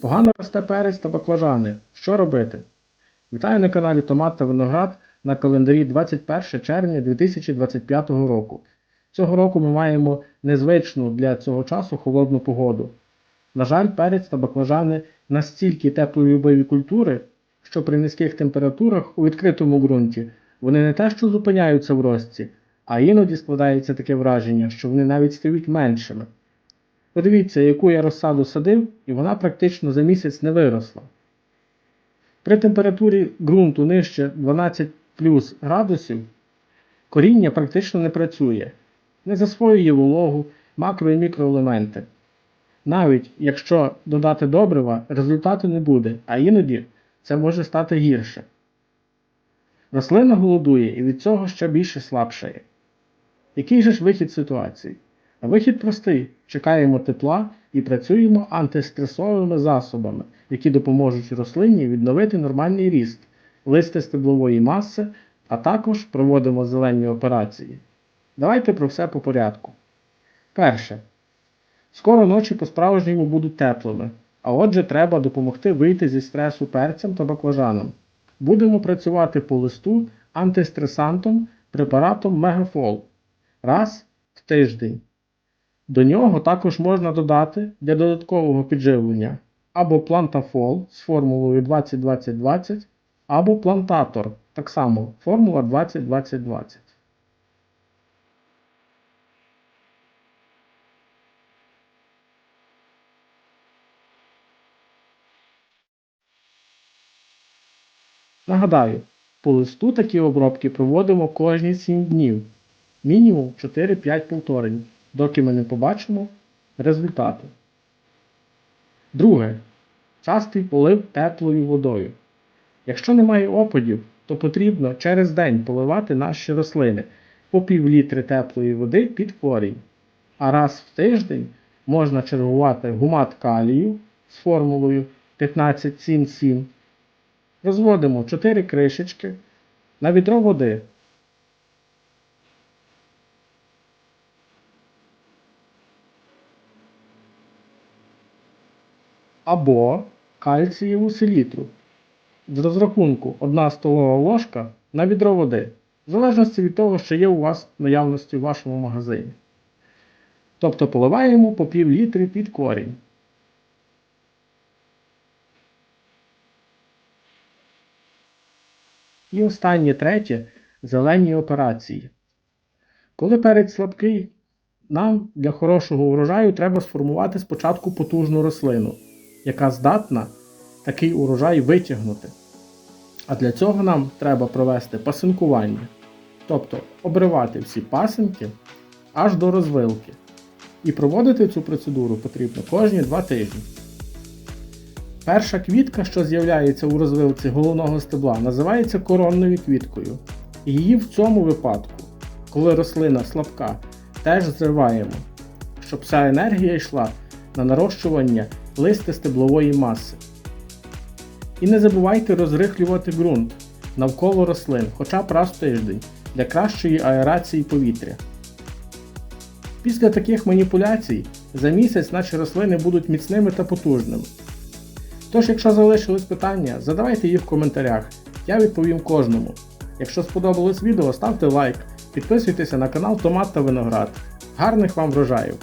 Погано росте перець та баклажани. Що робити? Вітаю на каналі Томат та Виноград на календарі 21 червня 2025 року. Цього року ми маємо незвичну для цього часу холодну погоду. На жаль, перець та баклажани настільки теплолюбиві культури, що при низьких температурах у відкритому ґрунті вони не те, що зупиняються в рості, а іноді складається таке враження, що вони навіть стають меншими. Подивіться, яку я розсаду садив, і вона практично за місяць не виросла. При температурі ґрунту нижче 12 плюс градусів коріння практично не працює, не засвоює вологу, макро і мікроелементи. Навіть якщо додати добрива, результату не буде, а іноді це може стати гірше. Рослина голодує і від цього ще більше слабшає. Який же ж вихід ситуації? Вихід простий: чекаємо тепла і працюємо антистресовими засобами, які допоможуть рослині відновити нормальний ріст, листи стеблової маси, а також проводимо зелені операції. Давайте про все по порядку. Перше. Скоро ночі по-справжньому будуть теплими, а отже, треба допомогти вийти зі стресу перцям та баклажанам. Будемо працювати по листу антистресантом препаратом Мегафол раз в тиждень. До нього також можна додати для додаткового підживлення або плантафол з формулою 20-20-20, або плантатор, так само формула 20-20-20. Нагадаю, по листу такі обробки проводимо кожні 7 днів, мінімум 4-5 повторень, доки ми не побачимо результати. Друге. Частий полив теплою водою. Якщо немає опадів, то потрібно через день поливати наші рослини по пів літри теплої води під корінь. А раз в тиждень можна чергувати гумат калію з формулою 15-7-7 Розводимо 4 кришечки на відро води. Або кальцієву селітру. З розрахунку 1 столова ложка на відро води, в залежності від того, що є у вас в наявності в вашому магазині. Тобто поливаємо по пів літри під корінь. І останнє третє зелені операції. Коли перець слабкий, нам для хорошого урожаю треба сформувати спочатку потужну рослину, яка здатна такий урожай витягнути. А для цього нам треба провести пасинкування, тобто обривати всі пасинки аж до розвилки. І проводити цю процедуру потрібно кожні 2 тижні. Перша квітка, що з'являється у розвилці головного стебла, називається коронною квіткою. Її в цьому випадку, коли рослина слабка, теж зриваємо, щоб вся енергія йшла на нарощування листи стеблової маси. І не забувайте розрихлювати ґрунт навколо рослин хоча б раз в тиждень для кращої аерації повітря. Після таких маніпуляцій за місяць наші рослини будуть міцними та потужними. Тож, якщо залишились питання, задавайте їх в коментарях, я відповім кожному. Якщо сподобалось відео, ставте лайк, підписуйтеся на канал Томат та Виноград. Гарних вам врожаїв!